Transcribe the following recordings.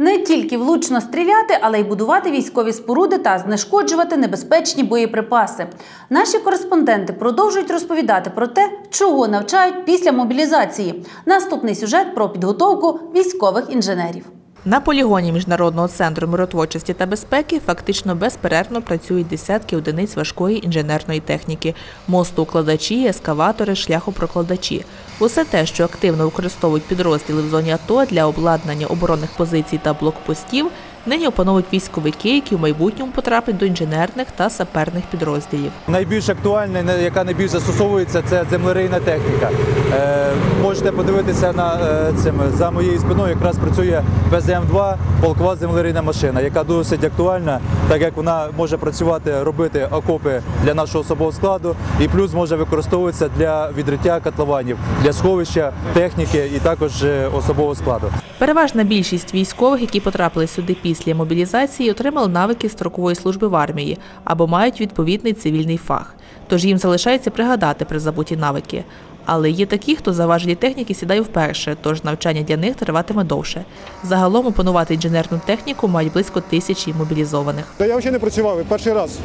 Не тільки влучно стріляти, але й будувати військові споруди та знешкоджувати небезпечні боєприпаси. Наші кореспонденти продовжують розповідати про те, чого навчають після мобілізації. Наступний сюжет про підготовку військових інженерів. На полігоні Міжнародного центру миротворчості та безпеки фактично безперервно працюють десятки одиниць важкої інженерної техніки – мостоукладачі, ескаватори, шляхопрокладачі. Усе те, що активно використовують підрозділи в зоні АТО для обладнання оборонних позицій та блокпостів, нині опановують військовики, які в майбутньому потраплять до інженерних та саперних підрозділів. Найбільш актуальна, яка найбільш застосовується, це землерийна техніка. Е, можете подивитися на е, цим за моєю спиною. Якраз працює БЗМ-2 полкова землерийна машина, яка досить актуальна, так як вона може працювати, робити окопи для нашого особового складу, і плюс може використовуватися для відриття котлованів, для сховища техніки і також е, особового складу. Переважна більшість військових, які потрапили сюди після мобілізації, отримали навики строкової служби в армії або мають відповідний цивільний фах. Тож їм залишається пригадати призабуті навики. Але є такі, хто за важелі техніки сідає вперше, тож навчання для них триватиме довше. Загалом опанувати інженерну техніку мають близько тисячі мобілізованих. Та я взагалі не працював, перший раз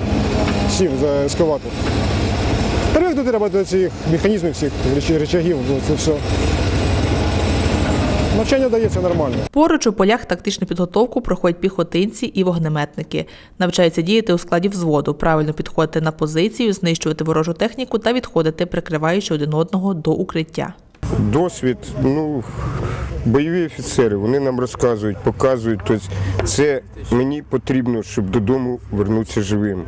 сів за ескаватор. Привикнути треба до цих механізмів, всіх реч- речагів, ну, це все. Навчання дається нормально. Поруч у полях тактичну підготовку проходять піхотинці і вогнеметники. Навчаються діяти у складі взводу, правильно підходити на позицію, знищувати ворожу техніку та відходити, прикриваючи один одного до укриття. Досвід, ну, бойові офіцери, вони нам розказують, показують. Тобто це мені потрібно, щоб додому вернутися живим.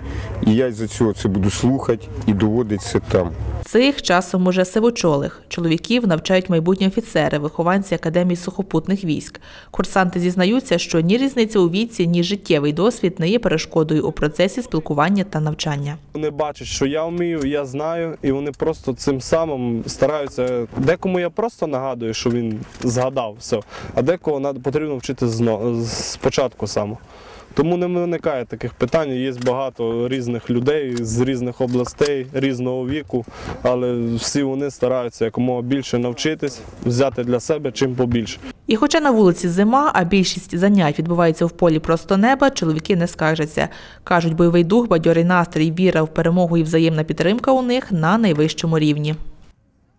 І я за цього це буду слухати і доводити це там. Цих часом уже сивочолих. Чоловіків навчають майбутні офіцери, вихованці Академії сухопутних військ. Курсанти зізнаються, що ні різниця у віці, ні життєвий досвід не є перешкодою у процесі спілкування та навчання. Вони бачать, що я вмію, я знаю, і вони просто цим самим стараються. Декому я просто нагадую, що він згадав все, а декого потрібно вчити спочатку саме. Тому не виникає таких питань. Є багато різних людей з різних областей, різного віку, але всі вони стараються якомога більше навчитись, взяти для себе чим побільше. І хоча на вулиці зима, а більшість занять відбувається в полі просто неба, чоловіки не скаржаться. Кажуть, бойовий дух, бадьорий настрій, віра в перемогу і взаємна підтримка у них на найвищому рівні.